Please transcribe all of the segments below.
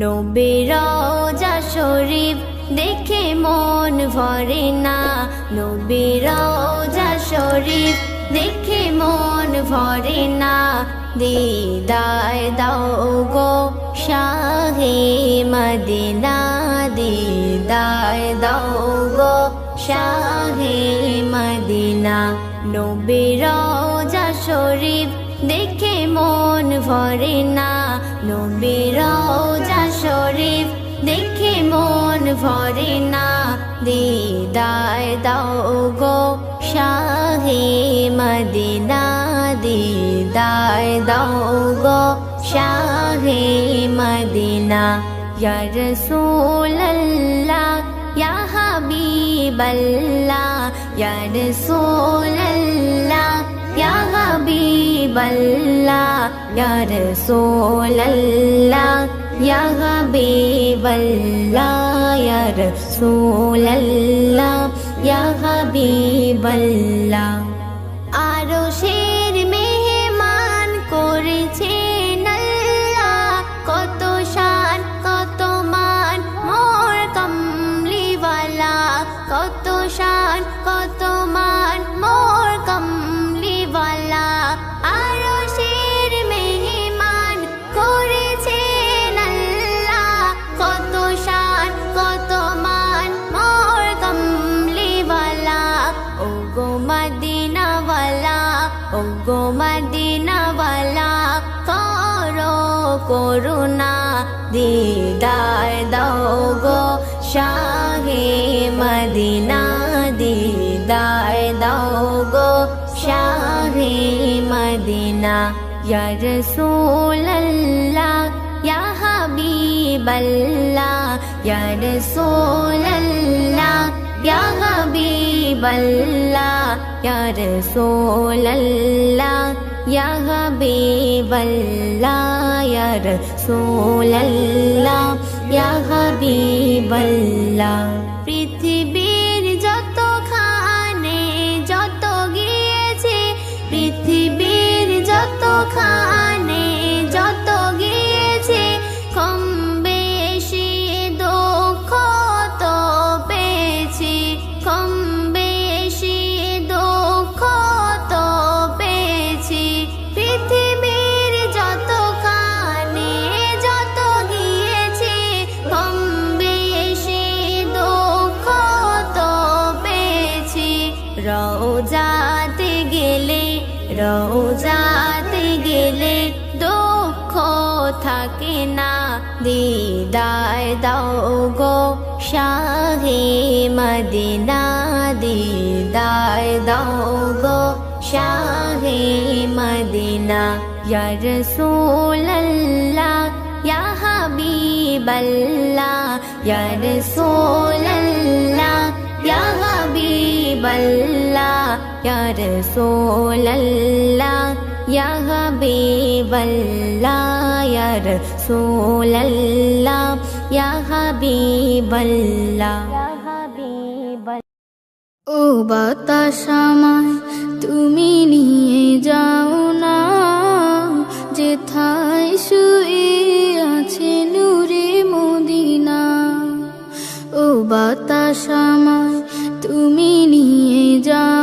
নবীর রওজা শরীফ দেখে মন ভরে না। নবীর রওজা শরীফ দেখে মন ভরে না। দিদায় দাও গো শাহে মদিনা দিদায় দাও গো শাহে মদিনা। নবীর রওজা শরীফ দেখে মন ভরে না। নবীর শরীফ, দেখে মন ভরে না। দিদায় দাও গো শাহে মদিনা। দিদায় দাও গো শাহে মদিনা। ইয়া রাসূলুল্লাহ, ইয়া হাবিবাল্লাহ। ইয়া রাসূলুল্লাহ, ইয়া হাবিবাল্লাহ। ইয়া রাসূলুল্লাহ यः बीवल्लायर सोल यह बीवल्ला दीदारदोगो शाहे मदिना दीर्दोगो शाहे मदिना। य सोलल्ला यहीीभल्ला सोलल्ला यहबीबल्ला य सोल्ला ইয়া হাবিবাল্লাহ ইয়া রাসূলুল্লাহ ইয়া হাবিবাল্লাহ পৃথিবীর যত খানে যত গিয়েছে পৃথিবীর যত খানে রোজাতে গেলে দুঃখ থাকে না। দিদায় দাও গো শাহে মদিনা, দিদায় দাও গো শাহে মদিনা। ইয়া রাসূলুল্লাহ, ইয়া হাবিবাল্লাহ ইয়া হাবিবাল্লাহ। ইয়া রাসূলুল্লাহ ইয়া হাবিবাল্লাহ ইয়া রাসূলুল্লাহ ইয়া হাবিবাল্লাহ ইয়া হাবিবাল্লাহ ও বাতাস আমায় তুমি নিয়ে যাও না। যেথায় শুয়ে আছে নূরে মদিনা। ও বাতাস আমায় তুমি নিয়ে যাও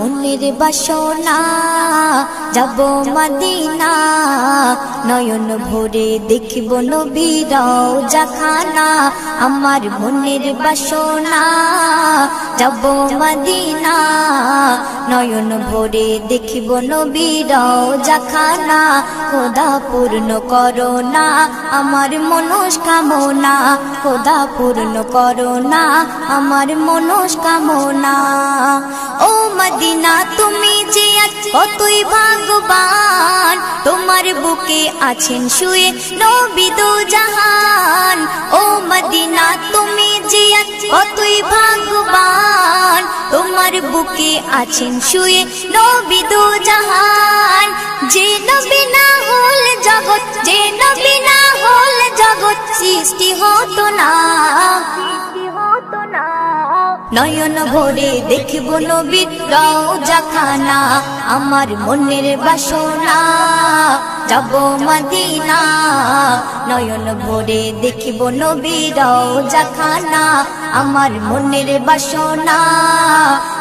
মনের বাসনা, যাব মদিনা। নয়ন ভরে দেখব নবীরাও জাখানা আমার মনের বাসনা। যাব মদিনা, নয়ন ভরে দেখব নবীরাও জাখানা খোদা পূর্ণ করো না আমার মনস্কামনা। খোদা পূর্ণ করো না আমার মনস্কামনা। ও মদিনা তুমি যে আজ কতই ভাগবান তোমার বুকে আছেন শুয়ে নবী দো জাহান। ও মদিনা, তুমি যে আজ কতই ভাগবান তোমার বুকে আছেন শুয়ে নবী দো জাহান। যে নবী না হল জগৎ, যে নবী না হল জগৎ না সৃষ্টি হতো না। নয়ন ভরে দেখব নবীর রওজাখানা আমার মনের বাসনা। যাব মদিনা, নয়ন ভরে দেখব নবীর রওজাখানা আমার মনের বাসনা।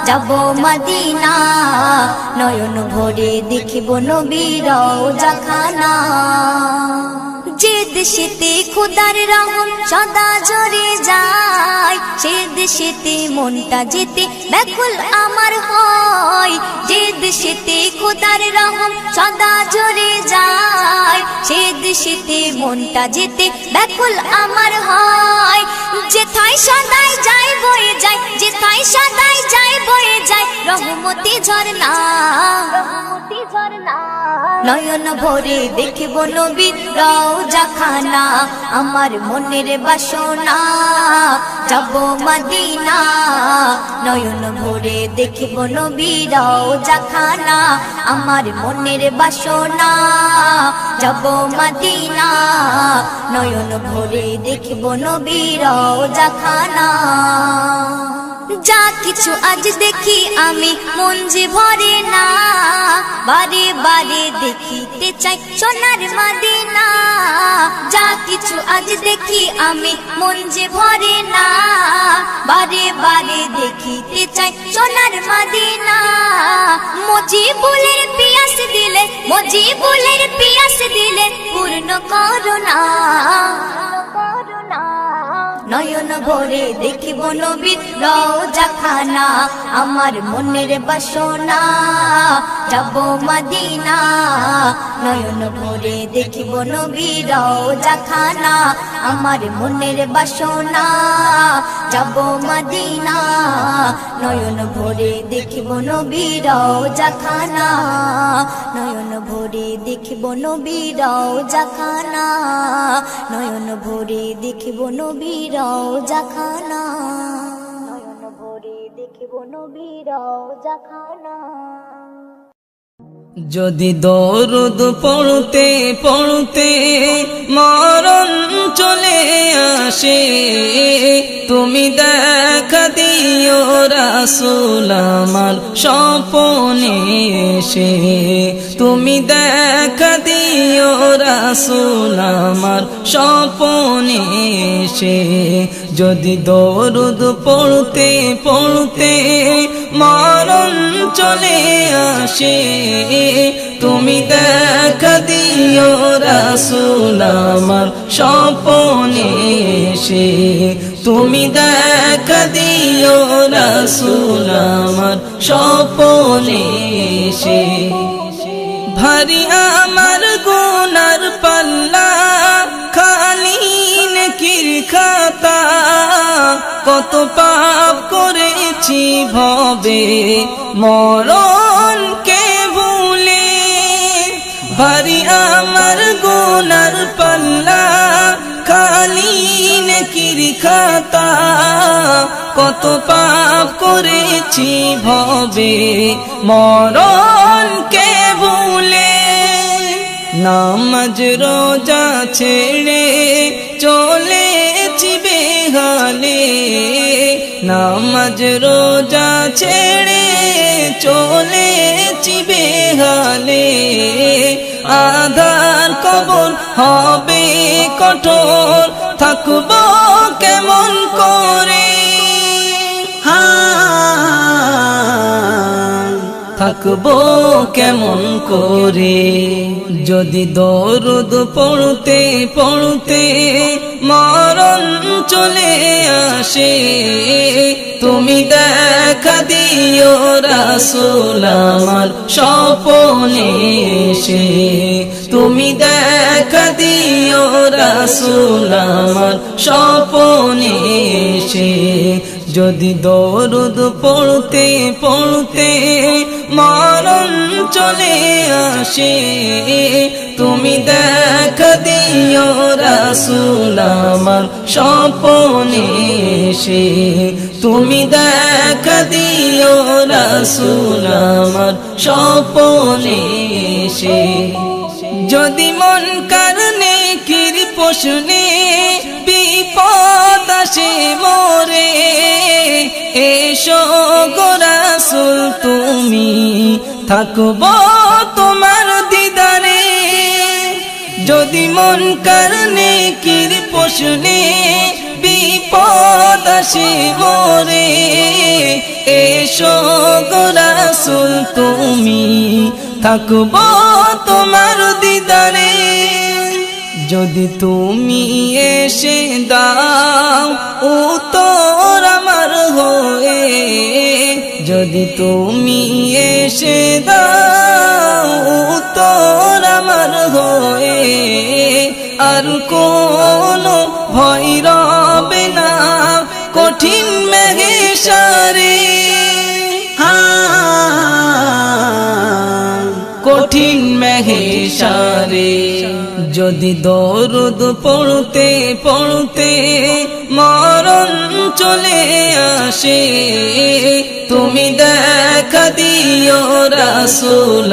যাব মদিনা, নয়ন ভরে দেখব নবীর রওজাখানা যে দেশেতে খোদার রহম সদা জরে যায়, সে দেশেতে মনটা যেতে ব্যাকুল আমার হয়। যে দেশেতে খোদার রহম সদা জরে যায়, সে দেশেতে মনটা যেতে ব্যাকুল আমার হয়। যেথায় সদাই যায় বয়ে যায় যেথায় সদাই যায় বয়ে যায়। রহমতি ঝরনা। রহমতি ঝরনা। নয়ন ভরে দেখব নবীর রওজাখানা আমার মনের বাসনা যাব মদিনা। নয়ন ভরে দেখব নবীর রওজাখানা আমার মনের বাসনা যাব মদিনা। নয়ন ভরে দেখব নবীর রওজাখানা যা কিছু আজ দেখি আমি, মন যে ভরে না। বারে বারে দেখিতে চাই সোনার মাদিনা। যা কিছু আজ দেখি আমি, মন যে ভরে না। বারে বারে দেখিতে চাই সোনার মাদিনা। মজিবুলের পিয়াস দিলে, মজিবুলের পিয়াস দিলে পূর্ণ করুণা। নয়ন ভরে দেখিব নবীর রওজা খানা আমার মনের বাসনা। যাব মদিনা, নয়ন ভরে দেখিব নবীর রওজা খানা আমার মনের বাসনা। যাব মদিনা। নয়ন ভরে দেখিব নবীর রওজা খানা নয়ন ভরে দেখিব নবীর রওজা খানা নয়ন ভরে দেখিব নবীর রওজা খানা নয়ন ভরে দেখিব নবীর রওজা খানা যদি দরুদ পড়তে পড়তে মরণ চলে আসে, তুমি দেখা দিও রাসুল আমার স্বপনে এসে। তুমি দেখা দিও রাসুল আমার স্বপনে এসে। যদি দরুদ পড়তে পড়তে মরণ চলে আসে, তুমি দেখা দিও রাসুল আমার স্বপনে এসে। তুমি দেখা দিও রাসুল আমার স্বপনে এসে। ভারী আমার ভবে মরণ কে ভুলে, ভারী আমার গুনার পাল্লা, খালি নেকির খাতা, কত পাপ করেছি ভবে মরণ কে ভুলে। নামাজ রোজা ছেড়ে চলেছি নামাজ রোজা ছেড়ে চলেছি বেহালে। আধার কবর হবে কঠোর থাকব কেমন করে? থাকব কেমন করে? যদি দরুদ পড়তে পড়তে মরণ চলে আসে। তুমি দেখা দিও রাসুল আমার স্বপনে এসে। তুমি দেখা দিও রাসুল আমার স্বপনে এসে। যদি দরুদ পড়তে পড়তে মরণ চলে আসে, তুমি দেখা আমার স্বপনে এসে, তুমি দেখা দিও রাসুল আমার স্বপনে এসে। যদি মন কারণে কির পোষণে বিপদ আসে মোরে, এসো তুমি থাকব তোমার যদি মন কারণে কির পোষণে বিপদ আসে মরে এসো গোরাসুল তুমি থাকব তোমার দিদারে। যদি তুমি এসে দাও উত্তর আমার হয়ে। যদি তুমি এসে দাও উত্তর আমার হয়ে। আর কোন ভয় রবে না, কঠিন মেঘে সারে। কঠিন মেঘেশারে যদি দরুদ পড়তে পড়তে মরণ চলে আসে, তুমি দেখা দিও রাসুল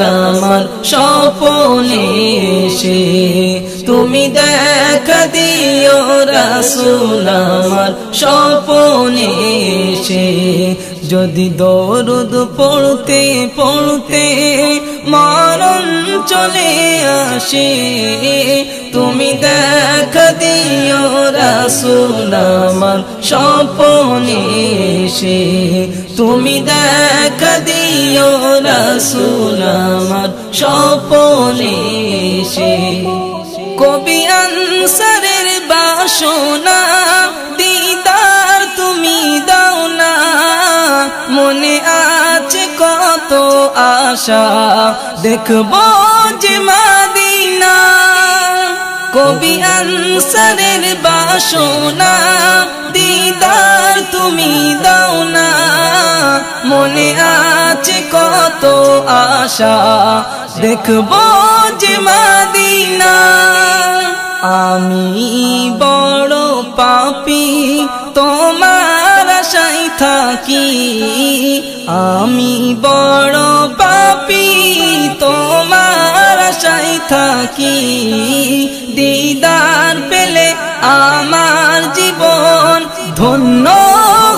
স্বপনে এসে। তুমি দেখা দিও রাসুল স্বপনে এসে। যদি দরুদ পড়তে পড়তে মরণ চলে আসে। তুমি দেখা দিও রাসুল আমার এসে। তুমি দেখা দিও রাসুল আমার স্বপনে এসে। কবি আনসারের বাসনা আশা দেখব যে মাদিনা। কবি আনসারের বাসনা, দিদার তুমি দাও না। মনে আছে কত আশা দেখব যে মাদিনা। আমি বড় পাপি, তোমার থাকি। আমি বড় পাপি, তোমার আশাই থাকি। দিদার পেলে আমার জীবন ধন্য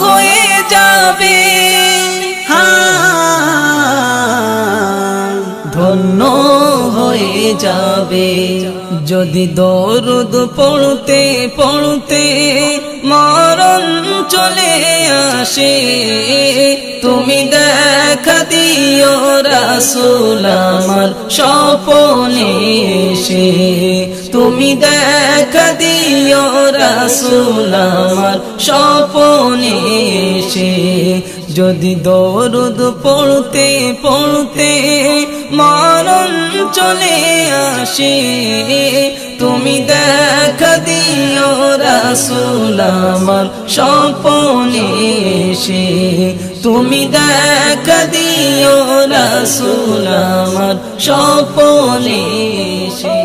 হয়ে যাবে। ধন্য হয়ে যাবে। যদি দরুদ পড়তে পড়তে মরণ চলে আসে। তুমি দেখা দিও রাসুল আমার স্বপনে এসে। তুমি দেখা দিও রাসুল আমার স্বপনে এসে। যদি দরুদ পড়তে পড়তে মরণ চলে আসে তুমি দেখ দিও রাসুল আমার এসে। তুমি দেখা দিও রাসুল আমার স্বপনে এসে।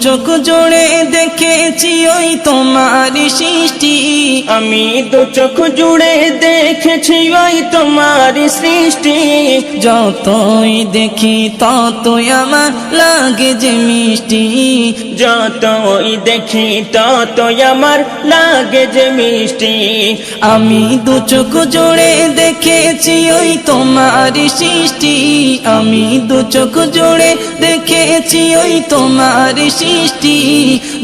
চোখ জোড়ে দেখেছি ওই তোমার সৃষ্টি। আমি দু চোখ জুড়ে দেখেছি ওই তোমার সৃষ্টি। যতই দেখি ততই আমার লাগে যে মিষ্টি। যতই দেখি ততই আমার লাগে যে মিষ্টি। আমি দু চোখ জোড়ে দেখেছি ওই তোমার সৃষ্টি। আমি দু চোখ জোড়ে দেখেছি ওই তোমার সৃষ্টি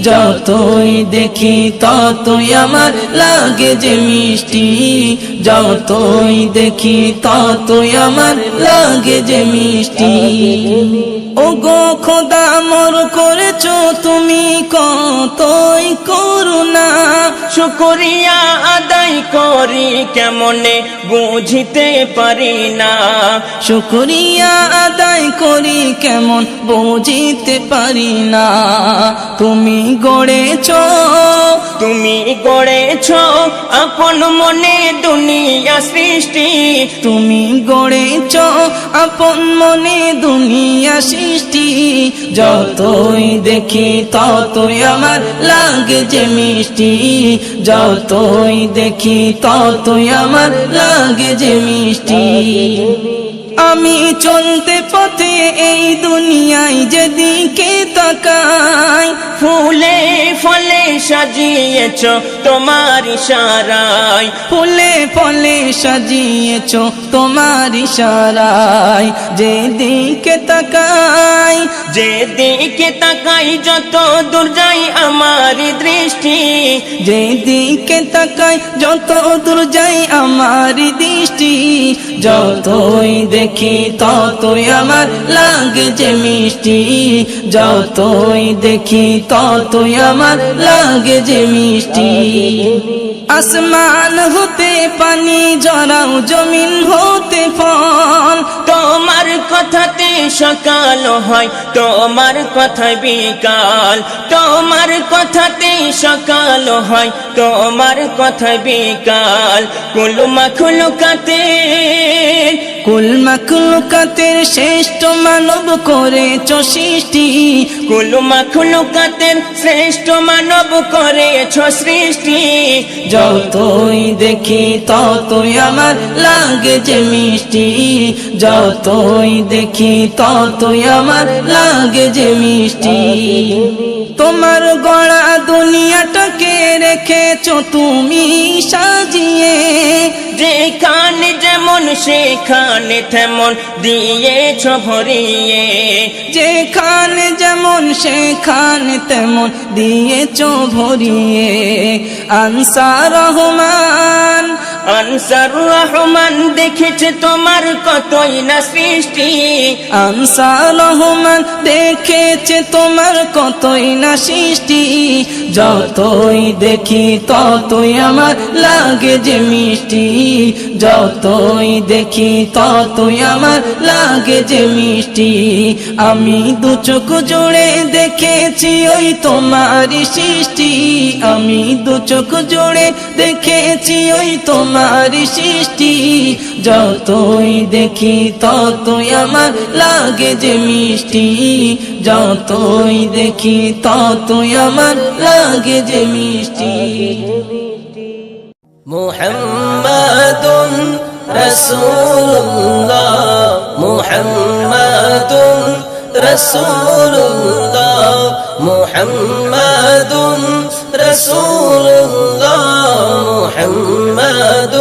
যতই দেখি ততই আমার লাগে যে মিষ্টি। যতই দেখি ততই আমার লাগে যে মিষ্টি। ও গো খোদা, মর করেছ তুমি কতই করুণা। শুকরিয়া আদায় করি কেমনে বুঝিতে পারি না। শুকরিয়া আদায় করি কেমন বুঝিতে পারি না। তুমি গড়েছ। তুমি গড়েছ আপন মনে দুনিয়া সৃষ্টি। তুমি গড়েছ আপন মনে দুনিয়া সৃষ্টি। যতই দেখি ততই আমার লাগে যে মিষ্টি। যতই দেখি ততই আমার লাগে যে মিষ্টি। আমি চলতে পথে এই দুনিয়ায় যেদিকে তাকাই, ফুলে ফলে সাজিয়েছ তোমার ইশারায়। ফুলে ফলে সাজিয়েছ তোমার ইশারায়। যেদিকে তাকাই যেদিকে তাকাই, যত দূর যাই আমার দৃষ্টি। যেদিকে তাকাই, যত দূর যাই আমার দৃষ্টি। যতই দেখি ততই আমার লাগে যে মিষ্টি যতই দেখি, ততই আমার লাগে যে মিষ্টি। আসমান হতে পানি, জড়াও জমিন হতে ফল। তোমার কথাতে সকাল হয়, তোমার কথায় বিকাল। তোমার কথাতে সকাল হয়, তোমার কথায় বিকাল। কুলুমা খুলুকাতে কুল মাখলুকাতের শ্রেষ্ঠ মানব করেছ সৃষ্টি। কুলুমা খুলুকাতের শ্রেষ্ঠ মানব করেছ সৃষ্টি। যতই দেখি ততই আমার লাগে যে মিষ্টি। যতই দেখি ততই আমার লাগে যে মিষ্টি। তোমার গড়া দুনিয়াটাকে রেখেছ তুমি সাজিয়ে। যেখানে যেমন, সেখানে তেমন দিয়েছ ভরিয়ে। যেখানে যেমন, সেখানে তেমন দিয়েছ ভরিয়ে। আনসার রহমান আনসার রহমান দেখেছে তোমার কতই না সৃষ্টি। আনসার রহমান দেখেছে তোমার কতই না সৃষ্টি। যতই দেখি ততই আমার লাগে যে মিষ্টি। যতই দেখি ততই আমার লাগে যে মিষ্টি। আমি দু চোখ জোড়ে দেখেছি ওই তোমারই সৃষ্টি। আমি দু চোখ জোড়ে দেখেছি ওই আমার সৃষ্টি, যতই দেখি ততই আমার লাগে যে মিষ্টি। যতই দেখি ততই আমার লাগে যে মিষ্টি। মোহাম্মদুন রসুল্লাহ মোহাম্মদুন রসুল্লাহ মোহাম্মদুন رسول الله محمد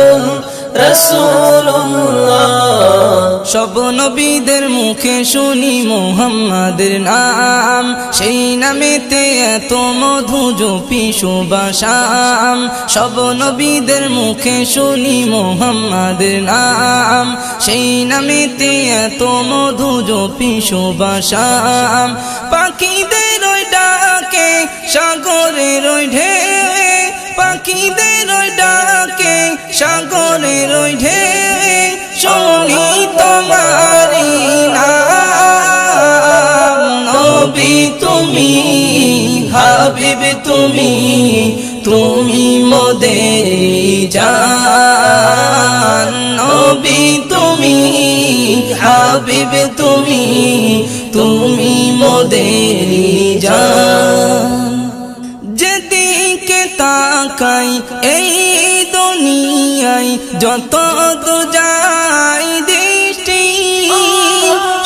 رسول الله সব নবীদের মুখে শুনি মোহাম্মদের নাম সেই নামেতে এত মধু জপি সুবাসাম সব নবীদের মুখে শুনি মোহাম্মদের নাম সেই নামেতে এত মধু জপি সুবাসাম পাখিদের ওই ডাকে, সাগরের ওই ঢেউ পাখিদের ওই ডাকে, সাগরের ওই ঢেউ শুনি তোমারি নবী তুমি, হাবিব তুমি তুমি জান। নবী তুমি, হাবিব তুমি তুমি মোদের জান। তাকাই এই দুনিয়ায় যত দূর যাই দৃষ্টি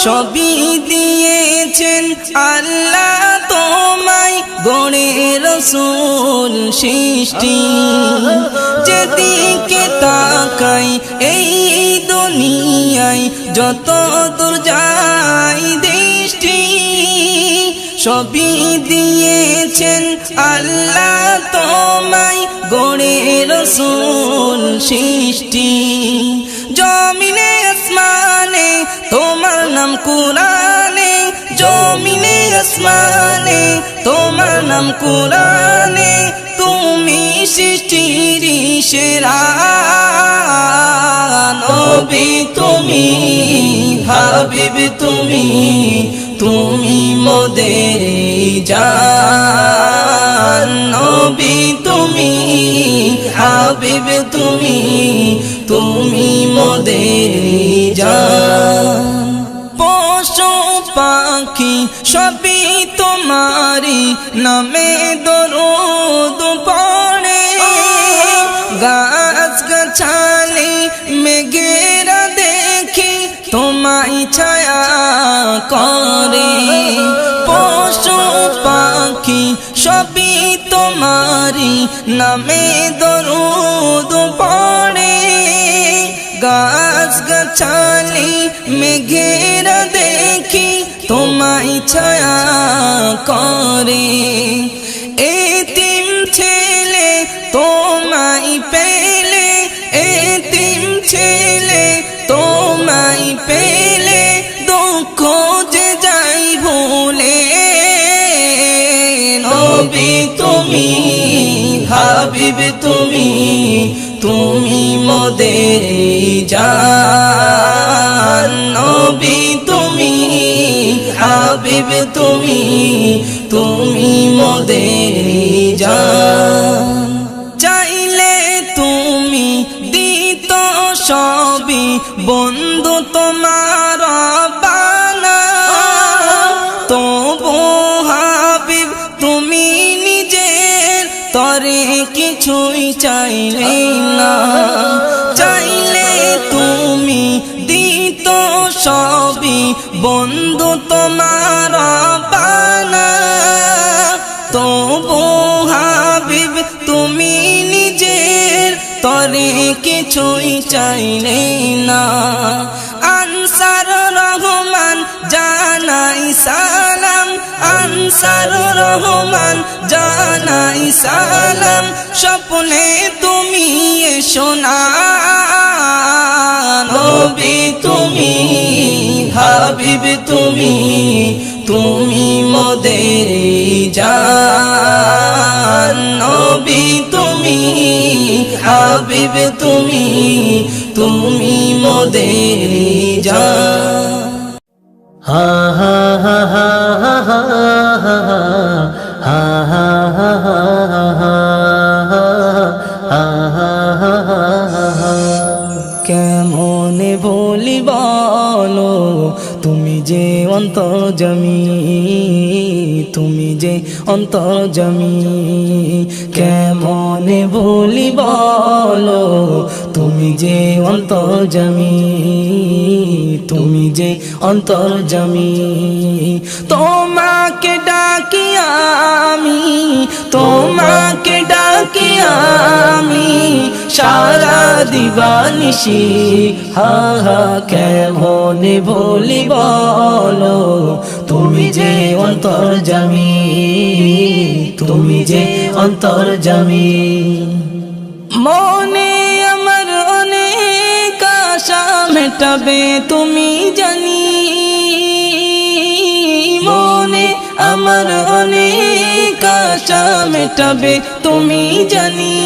সবই দিয়েছেন আল্লাহ তোমায় গড়ে রসুল সৃষ্টি। যেদিকে তাকাই, এই দুনিয়ায় যত দূর যাই সবই দিয়েছেন আল্লাহ তোমায় গড়ে রসুল সৃষ্টি। জমিনে আসমানে তোমার নাম কুরানে জমিনে আসমানে তোমার নাম কুরানে তুমি সৃষ্টির সেরা নবী তুমি, হাবিব তুমি তুমি মোদের নবী তুমি, হাবিব তুমি তুমি মোদের জান। পশু পাখি সবই তোমারি নামে দরুদ পড়ে। গাছ গাছালি তোমায় ছায়া করে। পশু পাখি সবই তোমারি নামে দরুদ পড়ে। গাছ গাছালি মেঘেরা দেখি তোমায় ছায়া করে। এতিম ছেলে তোমায় তুমি, হাবিব তুমি তুমি মোদের জান। নবী তুমি, হাবিব তুমি তুমি মোদের জান। চাইলে তুমি দিত সবই বন্ধু কিছুই চাইলে না। আনসার রহমান জানাই সালাম। আনসার রহমান জানাই সালাম। স্বপ্নে তুমি এসো না। নবী তুমি, হাবিব তুমি তুমি মোদের জান। নবী হাবিব তুমি তুমি মোদের জান হা হা হা হা হা হা হা হা হা হা হা কেমনে বলি বলো তুমি যে অন্তর্জমি তুমি যে অন্তর্জমি কেমনে বলি বলো, তুমি যে অন্তর্জমি, তুমি যে অন্তর্জমি। তোমাকে ডাকি আমি, তোমাকে ডাকি আমি। সারা দিবানিশি। হা হা, কেমনে বলি বলো? তুমি যে অন্তর্জামি তুমি যে অন্তর্জামি মনে আমার অনেক আশা মেটাবে, তুমি জানি। মনে আমার অনেক আশা মেটাবে তুমি জানি,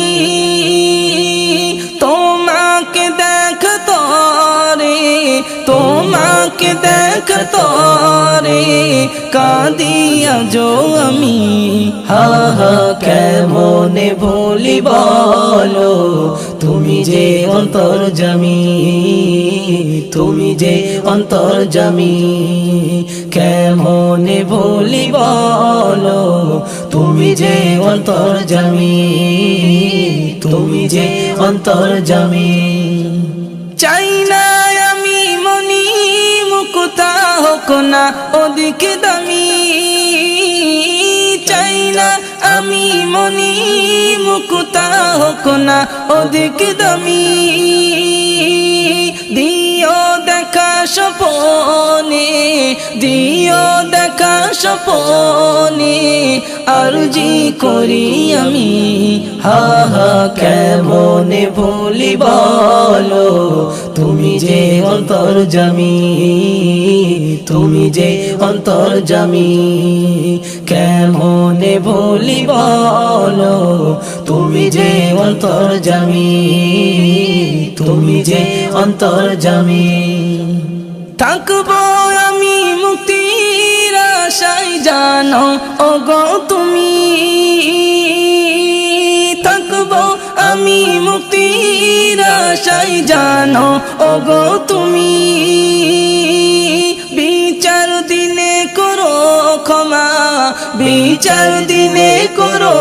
তোমাকে দেখ তরে, তোমাকে দেখ তরে, কাঁদিয়া যো আমি। হা হা, কেমনে বলি বলো, তুমি যে অন্তর্জামি। তুমি যে অন্তর্জামি কেমনে বলি বলো? তুমি যে অন্তর্জামি তুমি যে অন্তর্জামি চাই না আমি মনি, মুকুতা হোক না ওদিকে দামি। চাই না আমি মনি, মুকুতা হোক না ওদিকে দামি। দিও দেখা সপনে দিও দেখা সপনে আরজি করি আমি। হা হা, কেমনে বলি বলো, তুমি যে অন্তর্জামি তুমি যে অন্তর্জামি কেমনে বলি বলো, তুমি যে অন্তর্জামি তুমি যে অন্তর্জামি থাকব আমি মুক্তির আশায় জানো, ওগো তুমি। থাকব আমি মুক্তির আশায় জানো, ওগো তুমি। বিচার দিনে করো ক্ষমা, বিচার দিনে করো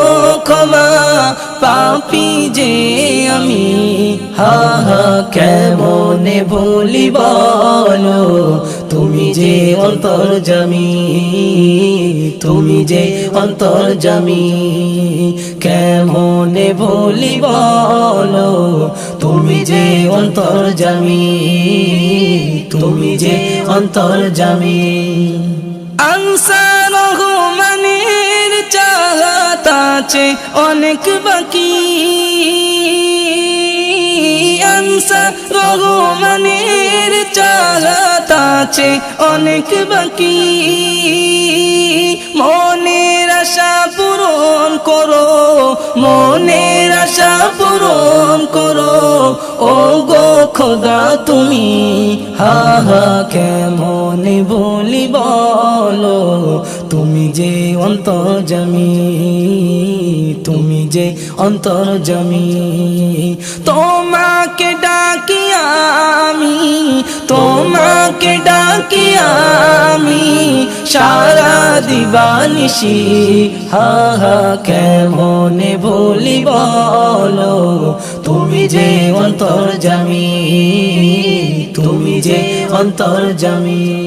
ক্ষমা। পাপি যে আমি হা হা কেমনে বলি বলো? তুমি যে অন্তর্জামি তুমি যে অন্তর্জামি কেমনে বলি বলো? তুমি যে অন্তর্জামি তুমি যে অন্তর্জামি আনসার আছে অনেক বাকি। রহমানের চাহাত আছে অনেক বাকি। মনের আশা পূরণ করো। মনের আশা পূরণ করো। ও গো খোদা, তুমি হা হা কেমনে বলি বলো? তুমি যে অন্তর জমি তুমি যে অন্তর জমি ডাকি তোমাকে ডাকি আমি সারা দিবানিশি। হা হা, কেমনে বলি বলো? তুমি যে অন্তর্জামি, তুমি যে অন্তর্জামি।